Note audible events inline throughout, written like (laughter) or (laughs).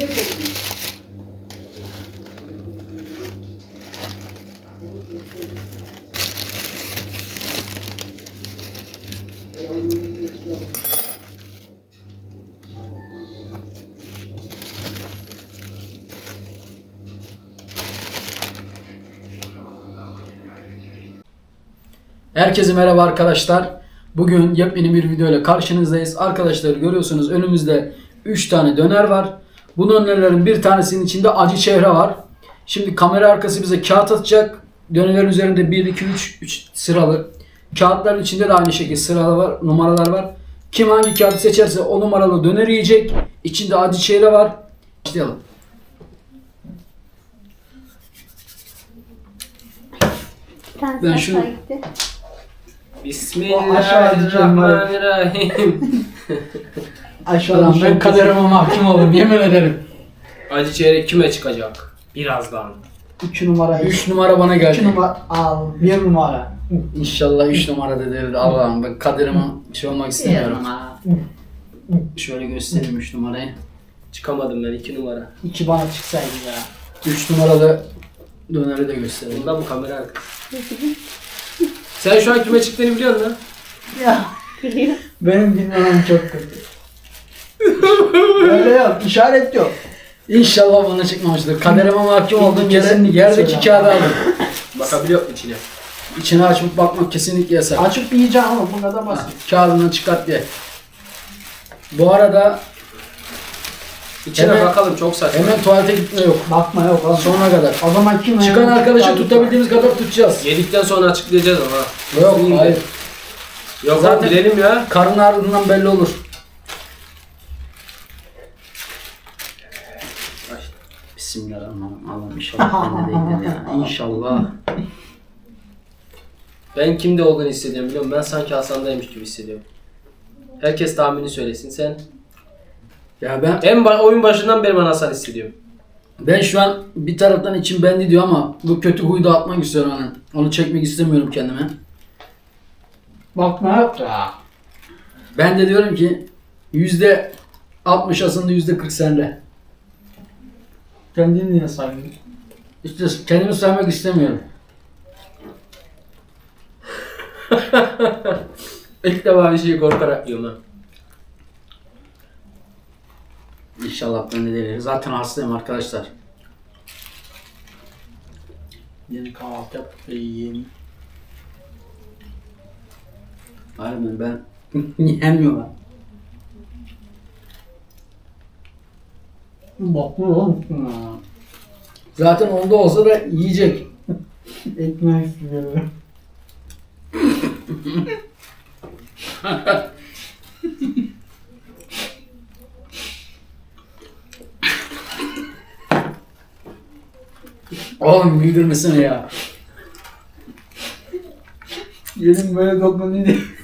Herkese merhaba arkadaşlar. Bugün yepyeni bir video ile karşınızdayız. Arkadaşlar görüyorsunuz önümüzde 3 tane döner var. Bu dönerlerin bir tanesinin içinde acı çehre var. Şimdi kamera arkası bize kağıt atacak. Dönerlerin üzerinde 1, 2, 3, 3 sıralı. Kağıtların içinde de aynı şekilde sıralar var, numaralar var. Kim hangi kağıdı seçerse o numaralı döner yiyecek. İçinde acı çehre var. Başlayalım. Ben şunu- şunu... (laughs) Bismillahirrahmanirrahim. Aşağıdan ben kaderime mahkum oldum yemin ederim. Acı çeyrek kime çıkacak? Birazdan. 2 numara 3 numara bana 2 geldi. numara al 1 numara. İnşallah 3 numara dedi. Allah'ım ben kaderime şey olmak istemiyorum. Şöyle göstereyim 3 numarayı. Çıkamadım ben iki numara. 2 bana çıksaydı ya. 3 numaralı döneri de göstereyim. Bunda mı kamera arkası? Sen şu an kime çıktığını biliyor musun? Ya benim bilmem çok kötü. Öyle yok (laughs) işaret yok. İnşallah bana çıkmamıştır. Kaderime mahkum olduğum Kesinlikle yerdeki kağıdı aldım. Bakabiliyor musun içine? İçine açıp bakmak kesinlikle yasak. Açıp yiyeceğim ama bu kadar basit. Kağıdını çıkart diye. Bu arada İçine Hemen- bakalım çok saçma. hemen tuvalete gitme yok. Bakma yok oğlum. Sonuna kadar. O zaman kim Çıkan arkadaşı tutabildiğimiz kadar tutacağız. Yedikten sonra açıklayacağız ama. Yok Kesinlikle. hayır. Yok Zaten- Zaten... bilelim ya. Karın ağrından belli olur. Bismillahirrahmanirrahim. Allah'ım inşallah bende değildir ya. (laughs) İnşallah. Ben kimde olduğunu hissediyorum biliyor musun? Ben sanki Hasan'daymış gibi hissediyorum. Herkes tahmini söylesin sen. Ya ben En ba- oyun başından beri ben Hasan hissediyorum. ben şu an bir taraftan içim bendi diyor ama bu kötü huyu da atmak istiyorum hani. Onu çekmek istemiyorum kendime. Bakma yok ya. Ben de diyorum ki yüzde 60 aslında yüzde 40 sende. Kendini niye saydın? İşte kendimi saymak istemiyorum. (laughs) İlk defa bir şeyi korkarak yiyorum ha. İnşallah ben de değil. Zaten hastayım arkadaşlar. Yeni kahvaltı yap ve yiyeyim. Harbiden ben (laughs) yemiyorum. Oğlum. Zaten onda olsa da yiyecek. (laughs) Ekmek istiyor. Oğlum güldürmesene ya. Yedim böyle dokunuyor.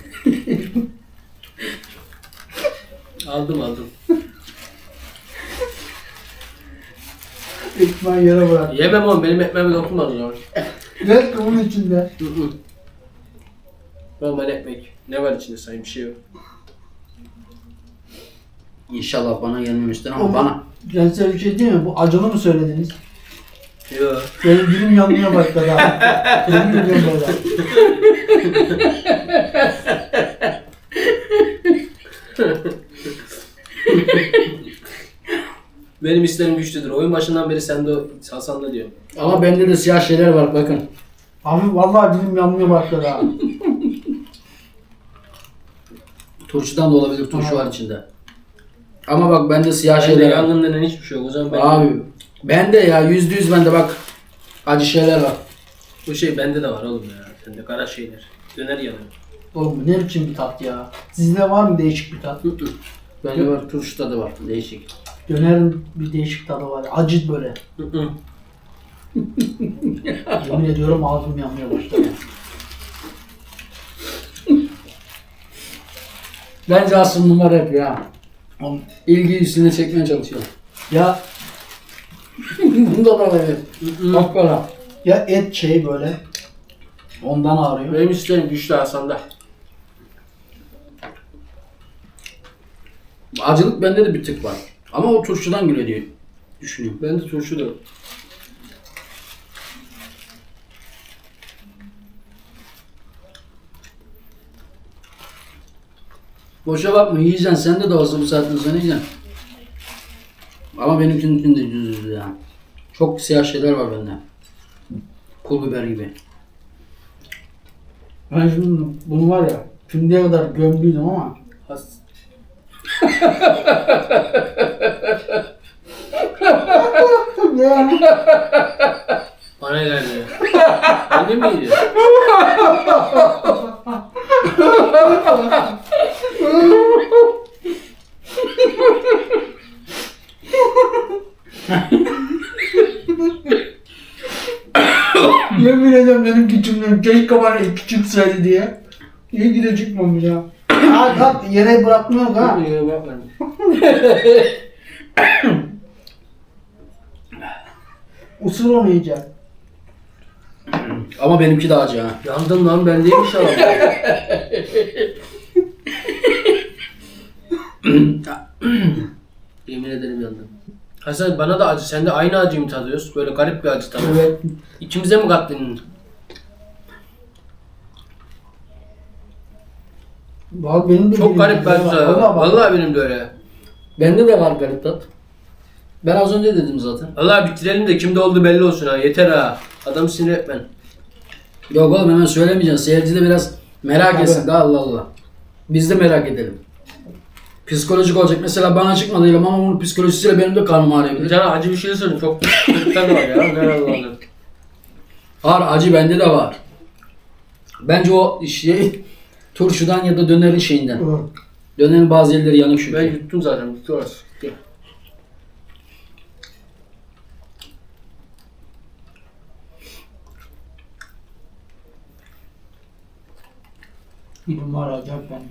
Aldım aldım. Ekmeği yere bırak. Yemem oğlum benim ekmeğime dokunmadı o zaman. Ve bunun içinde. Hı hı. Normal ekmek. Ne var içinde sayın bir şey yok. İnşallah bana gelmemiştir ama Ama- bana. Ben size bir şey diyeyim mi? Bu acılı mı söylediniz? Yok. Benim dilim yanmaya başladı abi. Benim dilim böyle. (laughs) Benim isterim güçlüdür. Oyun başından beri sende o Hasan'da diyor. Ama bende de siyah şeyler var bakın. Abi vallahi dilim yanmaya başladı abi. Turşudan da olabilir. Turşu var içinde. Ama bak bende siyah Bende şeyler var. yangın denen hiçbir şey yok. O zaman ben Abi bende ya yüzde yüz bende bak. Acı şeyler var. bu şey bende de var oğlum ya. Sende kara şeyler. Döner yanıyor. Oğlum bu ne biçim bir tat ya? Sizde var mı değişik bir tat? Bende var turşu tadı var. Değişik. Dönerin bir değişik tadı var. Acı böyle. Yemin ediyorum ağzım yanmaya başladı. Bence aslında numara yapıyor ha. Oğlum, İlgiyi üstüne çekmeye çalışıyor. Ya Bunda da böyle. Bak bana. ya et şey böyle. Ondan ağrıyor. Benim isterim güçlü Hasan'da. Acılık bende de bir tık var. Ama o turşudan geliyor diyor. düşünüyorum. Ben de turşu da. Boşa bakma yiyeceksin. Sende de olsa bu saatten sonra yiyeceksin. Ama benimkinin de düz ya. Çok siyah şeyler var bende. Pul biber gibi. Ben şimdi bunu var ya şimdiye kadar gömdüydüm ama Has. (laughs) ya. (laughs) Bana geldi. Öyle miydi? Yemin ediyorum benim küçümden keşke bana iki çıksaydı diye. İyi ki de çıkmamış ya. Ha bak yere bırakmıyor ha. İyi bakmadım. (laughs) Isır onu iyice. Ama benimki de acı ha. Yandın lan ben değilmiş ama. (coughs) Yemin ederim yandım. Hasan bana da acı. Sen de aynı acıyı mı tadıyorsun? Böyle garip bir acı tadı. Evet. İkimize mi kattın? Bak benim de Çok garip bir acı tadı. Vallahi. Vallahi benim de öyle. Bende de var garip tat. Ben az önce dedim zaten. Allah bitirelim de kimde oldu belli olsun ha. Yeter ha. Adamı sinir etmen. Yok oğlum hemen söylemeyeceksin. Seyirci de biraz merak Tabii. etsin de Allah Allah. Biz de merak edelim. Psikolojik olacak. Mesela bana çıkmadı ama onun psikolojisiyle benim de karnım ağrıyabilir. Can acı bir şey söyle. Çok kötü tadı var ya. Ne Allah Var acı bende de var. Bence o şey turşudan ya da dönerin şeyinden. Dönerin bazı yerleri yanık çünkü. Ben yuttum zaten. Bitti orası. Bir numara acayip benim.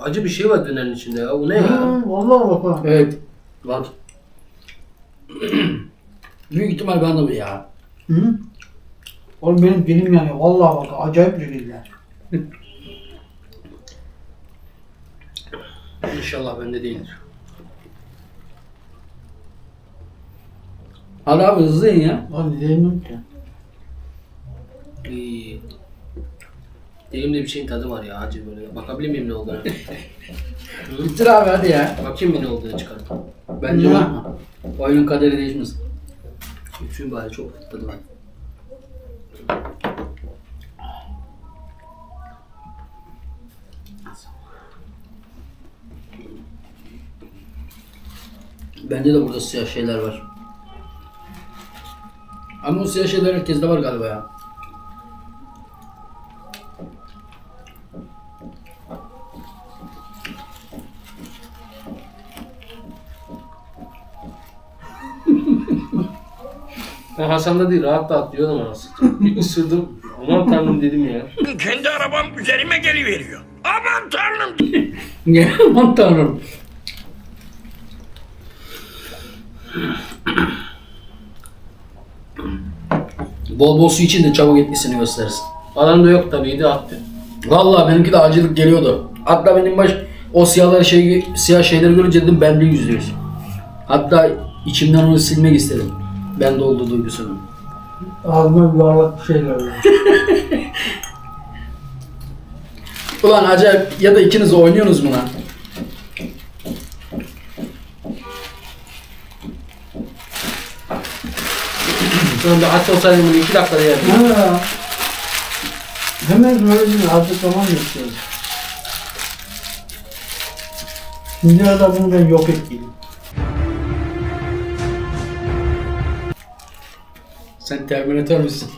Acı bir şey var dönerin içinde ya. Bu ne ya? Hı, Vallahi bak ha. Evet. Var. (clears throat) Büyük ihtimal bende bu ya. Hı? Oğlum benim dilim yanıyor. Vallahi bak acayip bir şekilde. İnşallah bende değildir. Hadi abi hızlı yiyin ya. Lan diyemiyorum ki. İyi. Dilimde bir şeyin tadı var ya acı böyle. Bakabilir miyim ne olduğunu? (laughs) Bitir abi hadi ya. Bakayım bir ne olduğunu çıkarım. Bence Ya. bakma. Oyunun kaderi değişmez. Bütün bari çok tadı var. Bende de burada siyah şeyler var. Ama o siyah şeyler herkeste var galiba ya. Hasan'da değil rahat da atlıyordum anasını. Bir ısırdım. Aman tanrım dedim ya. Kendi arabam üzerime geliveriyor. Aman tanrım. (laughs) Aman tanrım. Bol bol su için de çabuk etkisini göstersin. Alanda yok tabii de attı. Vallahi benimki de acılık geliyordu. Hatta benim baş o siyahlar şey siyah şeyleri görünce dedim bende yüzde yüz. Hatta içimden onu silmek istedim. Bende olduğu duygusunu. Ağzıma yuvarlak bir şeyler. (laughs) Ulan acayip ya da ikiniz oynuyorsunuz mu lan? Sonra bir aç olsaydım bunu iki dakikada yerdim. Ha. Hemen böyle bir artık zaman geçiyoruz. Şimdi bunu ben yok ettiydim. Sen Terminator musun?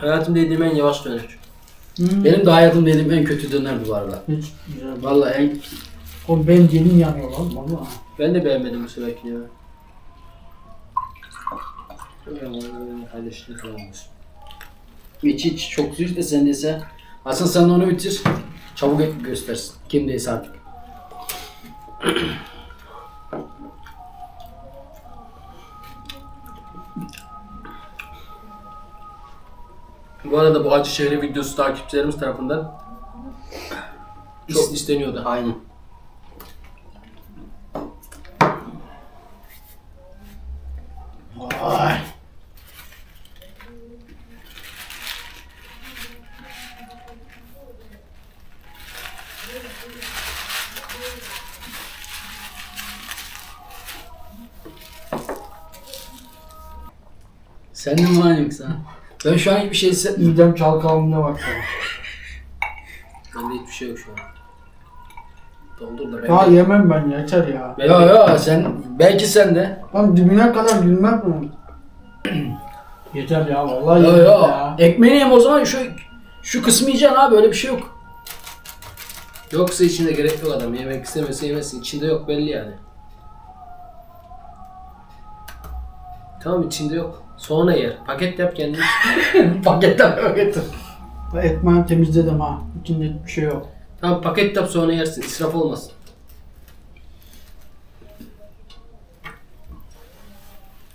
Hayatımda yediğim en yavaş döner. Hı. Benim de hayatımda yediğim en kötü dönerdi bu arada. Hiç güzel. Vallahi en benim dilim yanıyor lan valla. Ben de beğenmedim bu seferkini ya. Paylaştık olmuş. iç iç çok su işte sendeyse. Asıl sen onu bitir. Çabuk et göstersin. Kimdeyse artık. Bu arada bu acı şehri videosu takipçilerimiz tarafından çok isteniyordu. Aynen. Vay. Sen de mi lan? Ben şu an hiçbir şey hissetmiyorum. Midem çalkalanmaya bak. Bende hiçbir şey yok şu an. Doldur da ben. Ya yemem ben ya, yeter ya. Ben- Ya ya sen belki sen de. Lan dibine kadar bilmem mi? (clears throat) yeter ya vallahi Ya yeter ya. ya. Ekmeğini yem o zaman şu şu kısmı yiyeceksin abi öyle bir şey yok. Yoksa içinde gerek yok adam. Yemek istemese yemesin. İçinde yok belli yani. Tamam içinde yok. Sonra yer. Paket yap kendin. (laughs) Paketten paketten. Ekmeğimi temizledim ha. İçinde hiçbir şey yok. Tamam paket yap sonra yersin. İsraf olmasın.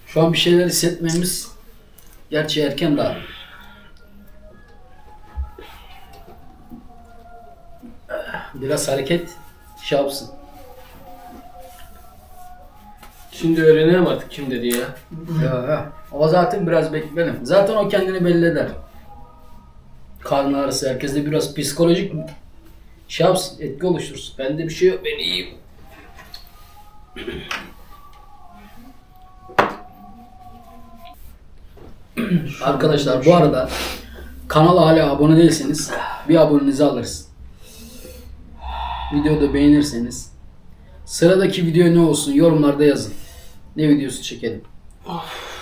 Şu an bir şeyler hissetmemiz gerçi erken daha. Biraz hareket şey yapsın. Şimdi öğrenelim artık kim dedi ya. Ya, ya. O zaten biraz bekleyelim. Zaten o kendini belli eder. Karnı ağrısı herkeste biraz psikolojik şey yapsın, etki oluştursun. Bende bir şey yok. Ben iyiyim. (clears throat) Arkadaşlar bu arada kanala hala abone değilseniz bir abonenizi alırız. Videoda beğenirseniz sıradaki video ne olsun yorumlarda yazın. Ne videosu çekelim. Gazoz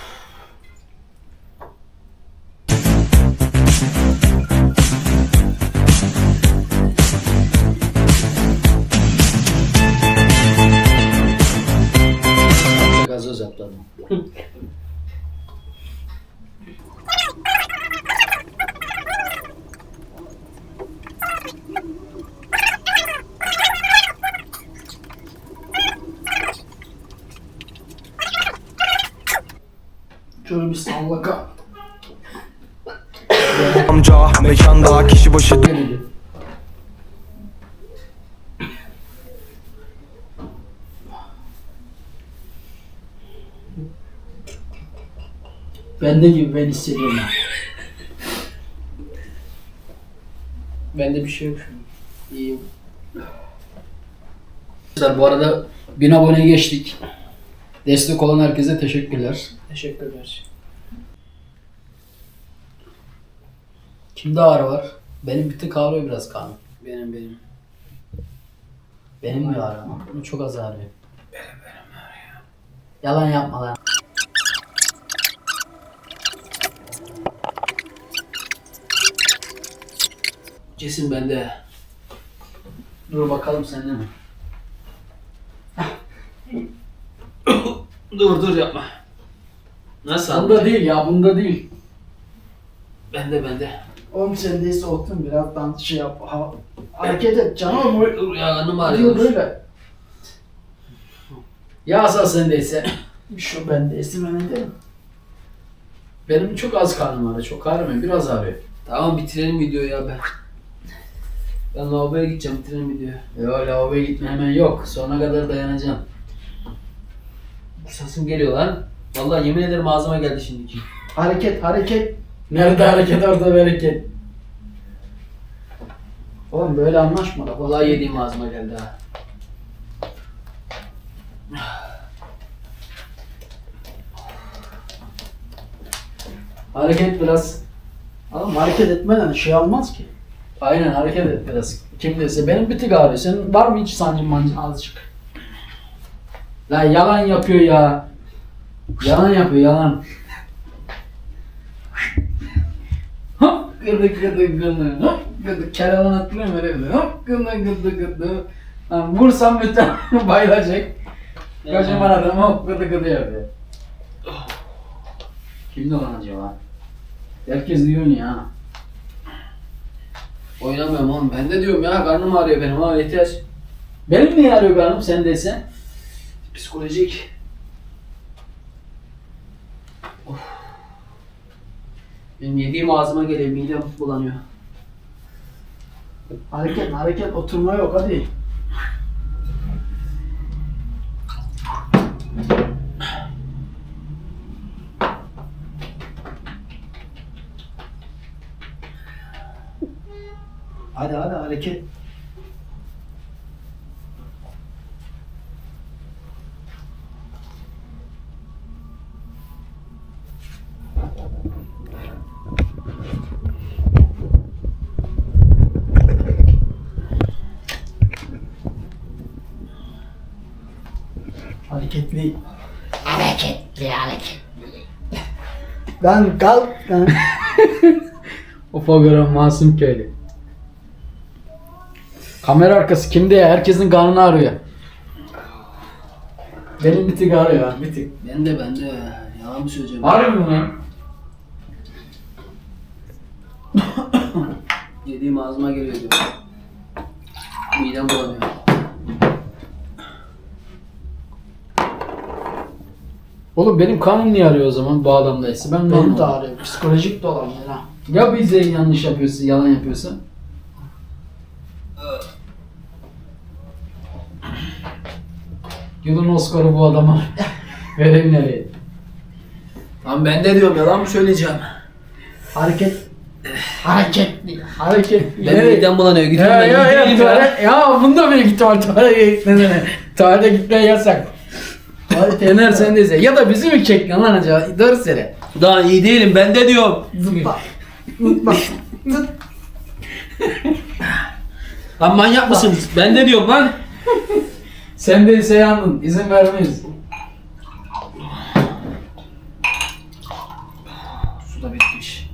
Bende gibi ben hissediyorum. Bende bir şey yok an. İyiyim. Arkadaşlar bu arada 1000 aboneye geçtik. Destek olan herkese teşekkürler. Teşekkürler. Kimde ağrı var? Benim bir tık ağrıyor biraz karnım. Benim benim. Benim mi ağrıyor ama? Çok az ağrıyor. Benim benim ağrıyor. Yalan yapma lan. Kesin bende. Dur bakalım sende mi? (coughs) Dur dur yapma. Nasıl Bunda değil ya bunda değil. Bende bende. Oğlum sen değilse otur birazdan şey yap. Ha, hareket et canım. Dur ya karnım Diyor ağrıyor. böyle. Ya asal sendeyse. Şu bendeyse ben ederim. Benim çok az karnım ağrıyor. Çok ağrımıyor. Biraz ağrıyor. Tamam bitirelim videoyu ya ben. Ben lavaboya gideceğim bitirelim videoyu. Yo lavaboya gitme hemen yok. Sonuna kadar dayanacağım. Sesim geliyor lan. Vallahi yemin ederim ağzıma geldi şimdiki. Hareket hareket. Nerede hareket orada bereket. Oğlum böyle anlaşma da. Vallahi yediğim ağzıma geldi ha. Hareket biraz. Oğlum hareket etmeden şey olmaz ki. Aynen hareket et biraz. Kim dese benim bir tık ağrıyor. Senin var mı hiç sancın mancın azıcık? Lan yalan yapıyor ya. Yalan yapıyor yalan. Hop gıdı gıdı gıdı hop gıdı keralan atlıyor mu öyle bir hop gıdı gıdı gıdı. Vursam bütün (laughs) bayılacak. Kocaman adam hop gıdı gıdı yapıyor. Kimdi lan acaba? Herkes diyor ya. Oynamıyorum oğlum. Ben de diyorum ya karnım ağrıyor benim ha ihtiyaç. Benim niye arıyor karnım sen desen? Psikolojik. Of. Benim yediğim ağzıma geliyor midem bulanıyor. Hareket hareket oturma yok hadi. hareket hareketli. Hareketli hareketli. Lan kalk lan (laughs) o program Masum Köylü. Kamera arkası kimde ya? Herkesin karnını ağrıyor. Benim bir tık ağrıyor bir tık. Ben de ben de yalan mı söyleyeceğim? Ağrıyor mu lan? (coughs) Yediğim ağzıma geliyor diyor. Midem bulanıyor. Oğlum benim karnım niye ağrıyor o zaman bu adamdaysa? Ben Benim de ağrıyor. Psikolojik de olabilir ha. Ya bize yanlış yapıyorsa, yalan yapıyorsa? Yılın Oscar'ı bu adama (laughs) verelim nereye? Lan ben de diyorum yalan mı söyleyeceğim? Hareket. Hareketli. Hareket. Ben midem bulanıyor. Gidiyorum Ya ben. ya ya, gideyim ya. tuvalet, ya bunda bile git tuvalet, tuvalete gitmesene. Tuvalete gitmeye yasak. Tuvalete Yener sen de Ya da bizi mi çekiyorsun lan acaba? Doğru söyle. Daha iyi değilim ben de diyorum. Zıpla. Zıpla. Zıp. Lan manyak mısın? Ben de diyorum lan. Sen değilse yandın. İzin vermeyiz. Su da bitmiş.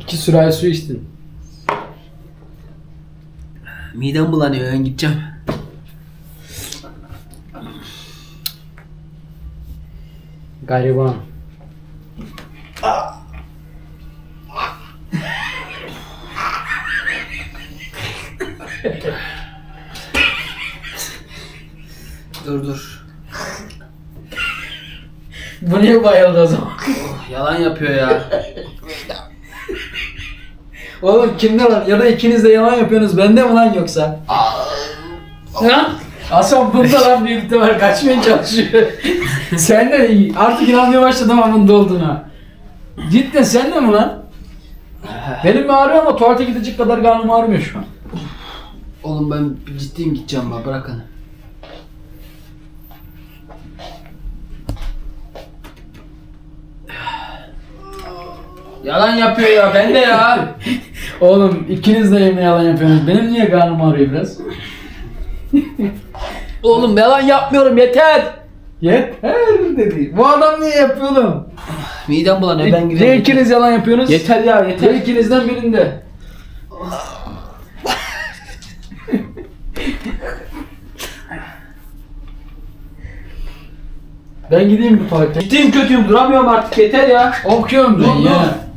İki sürahi su içtin. Midem bulanıyor ben gideceğim. Gariban. (laughs) Dur dur. Bu niye bayıldı o zaman? Yalan yapıyor ya. (laughs) Oğlum kimde var? Ya da ikiniz de yalan yapıyorsunuz. Bende mi lan yoksa? Ha? Hasan bunda lan büyük ihtimal kaçmaya çalışıyor. (laughs) sen de. Artık inanmaya başladım ama bunda olduğuna. Cidden sen de mi lan? (laughs) Benim mi ağrıyor ama tuvalete gidecek kadar karnım ağrımıyor şu an. Oğlum ben ciddiyim gideceğim bak bırakın. Yalan yapıyor ya ben de ya. (laughs) Oğlum ikiniz de yemeğe yalan yapıyorsunuz. Benim niye karnım ağrıyor biraz? Oğlum yalan yapmıyorum yeter. Yeter dedi. Bu adam niye yapıyor oğlum? Midem bulanıyor ben Ne ikiniz yalan yapıyorsunuz? Yeter ya yeter. Ya ikinizden birinde. ben gideyim bu tuvalete. Ciddiyim kötüyüm duramıyorum artık yeter ya. Okuyorum ben Dur, ya.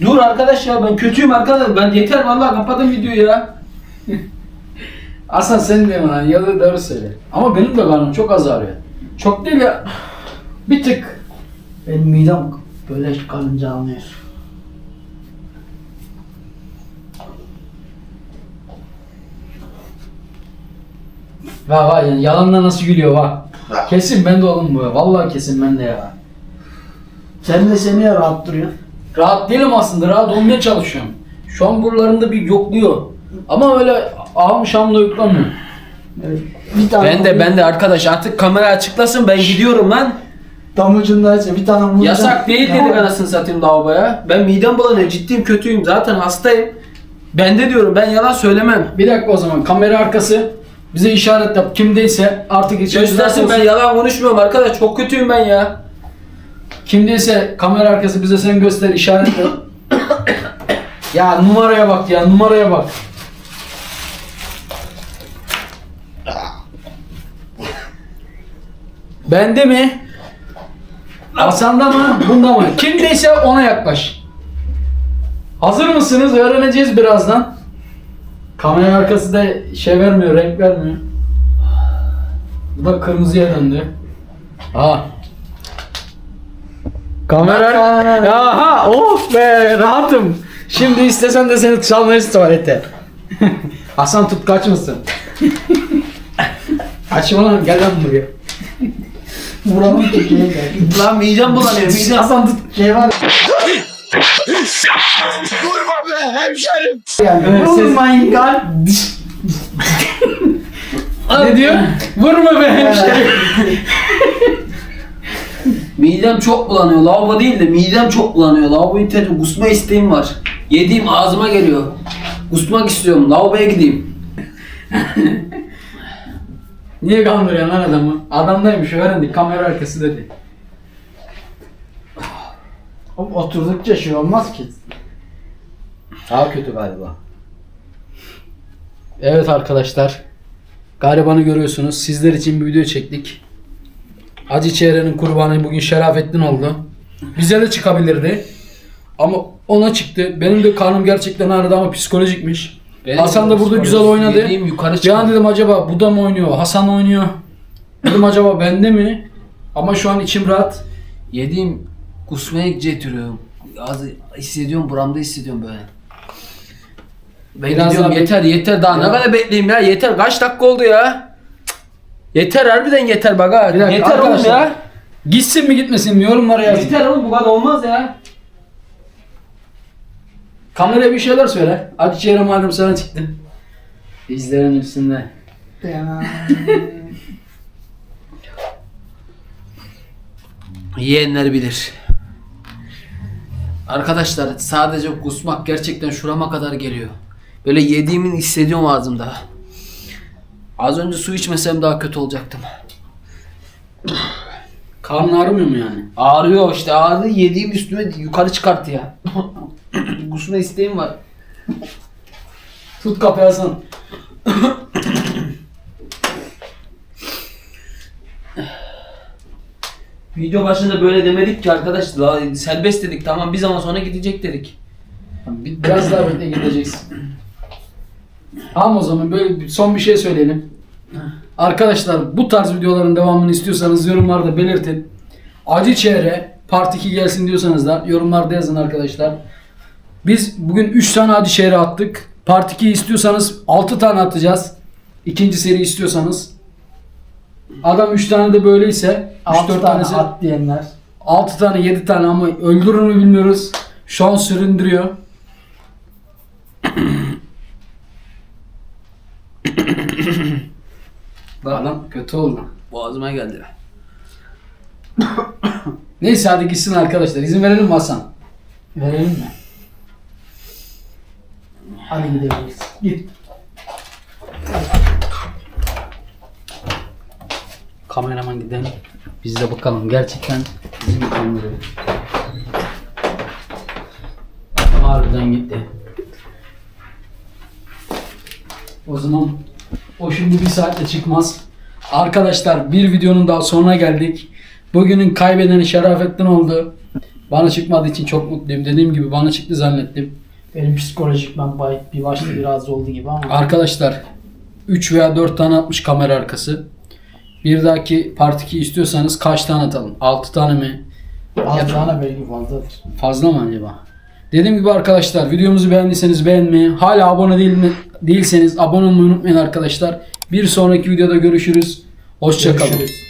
Dur arkadaş ya ben kötüyüm arkadaş. Ben yeter vallahi kapadım videoyu ya. Aslan sen de lan ya da doğru söyle. Ama benim de karnım çok az ağrıyor. Çok değil ya. Bir tık. Benim midem böyle kalınca anlıyor. Va va yani yalanla nasıl gülüyor va. Kesin ben de oğlum bu. Vallahi kesin ben de ya. Sen de seni ya rahat duruyorsun. Rahat değilim aslında. Rahat olmaya çalışıyorum. Şu an buralarında bir yokluyor. Ama öyle ağım şamla yoklamıyor. Evet. Bir tane Ben de ben de arkadaş artık kamera açıklasın ben gidiyorum lan. Tam ucundaysa bir tane vuracağım. Yasak değil Ya. dedik anasını satayım lavaboya. Ben midem bulanıyor ciddiyim kötüyüm zaten hastayım. Ben de diyorum ben yalan söylemem. Bir dakika o zaman kamera arkası bize işaret yap. Kimdeyse artık içeri Göstersin ben yalan konuşmuyorum arkadaş çok kötüyüm ben ya. Kimdeyse kamera arkası bize sen göster işaretle. ya numaraya bak ya numaraya bak. Bende mi? Hasan'da mı? Bunda mı? Kimdeyse ona yaklaş. Hazır mısınız? Öğreneceğiz birazdan. Kamera arkası da şey vermiyor, renk vermiyor. Bu da kırmızıya döndü. Aa. Kamera... Aha, oh be, rahatım. Şimdi istesen de seni çalmayız tuvalete. (laughs) Hasan tut kaçmasın. Kaçma lan, gel lan buraya. Vuramam ki. Lan midem bulanıyor midem. Hasan tut. Şey var Vurma be hemşerim. yani. Vurmayın gal. Ne diyor? Vurma be hemşerim. Midem çok bulanıyor. Lavabo değil de midem çok bulanıyor. Lavabo internet kusma isteğim var. Yediğim ağzıma geliyor. Kusmak istiyorum. Lavaboya gideyim. (laughs) Niye kandırıyorsun lan adamı? Adamdaymış öğrendik kamera arkası dedi. Oğlum oturdukça şey olmaz ki. Daha kötü galiba. Evet arkadaşlar. Garibanı görüyorsunuz. Sizler için bir video çektik. Acı Çehre'nin kurbanı bugün Şerafettin oldu. Bize de çıkabilirdi. Ama ona çıktı. Benim de karnım gerçekten ağrıdı ama psikolojikmiş. Benim Hasan da burada güzel oynadı. Yediğim yukarı çıktı. an dedim acaba bu da mı oynuyor? Hasan oynuyor. Dedim acaba bende mi? Ama şu an içim rahat. Yediğim kusmaya getiriyorum. Az hissediyorum buramda hissediyorum böyle. Ben Biraz gidiyorum daha yeter yeter daha Ya. ne kadar bekleyeyim ya yeter kaç dakika oldu ya. Yeter harbiden yeter bak ha. Dakika, Yeter oğlum arkadaşlar. ya. Gitsin mi gitmesin mi yorumlara yazın. Yeter oğlum bu kadar olmaz ya. Kameraya bir şeyler söyle. Acı Çehre malum sana çıktı. İzlerin üstünde. Yiyenler bilir. Arkadaşlar sadece kusmak gerçekten şurama kadar geliyor. Böyle yediğimin hissediyorum ağzımda. Az önce su içmesem daha kötü olacaktım. Karnın ağrımıyor mu yani? Ağrıyor işte ağrı yediğim üstüme yukarı çıkarttı ya. (coughs) Kusma isteğim var. Tut kapıyı Hasan. (coughs) Video başında böyle demedik ki arkadaş. La, serbest dedik tamam bir zaman sonra gidecek dedik. Bir- Biraz daha bekle gideceksin. (coughs) Tamam o zaman böyle son bir şey söyleyelim. Arkadaşlar bu tarz videoların devamını istiyorsanız yorumlarda belirtin. Acı Çehre Part 2 gelsin diyorsanız da yorumlarda yazın arkadaşlar. Biz bugün 3 tane Acı Çehre attık. Part 2 istiyorsanız 6 tane atacağız. İkinci seri istiyorsanız. Adam 3 tane de böyleyse 6 3-4 tane tanesi at diyenler. 6 tane 7 tane ama öldürür mü bilmiyoruz. Şu an süründürüyor. (coughs) Adam kötü oldu. Boğazıma geldi. Neyse hadi gitsin arkadaşlar. İzin verelim mi Hasan? Verelim mi? Hadi gidebiliriz. Git. Kameraman gidelim. Biz de bakalım gerçekten bizi mi kandırıyor? Harbiden gitti. O zaman o şimdi bir saatte çıkmaz. Arkadaşlar bir videonun daha sonuna geldik. Bugünün kaybedeni Şerafettin oldu. Bana çıkmadığı için çok mutluyum. Dediğim gibi bana çıktı zannettim. Benim psikolojik ben bir başta biraz oldu gibi ama. Arkadaşlar 3 veya 4 tane atmış kamera arkası. Bir dahaki part 2 istiyorsanız kaç tane atalım? 6 tane mi? Az tane belki fazladır. Fazla mı acaba? Dediğim gibi arkadaşlar videomuzu beğendiyseniz beğenmeyi, hala abone değil mi, değilseniz abone olmayı unutmayın arkadaşlar. Bir sonraki videoda görüşürüz. Hoşçakalın.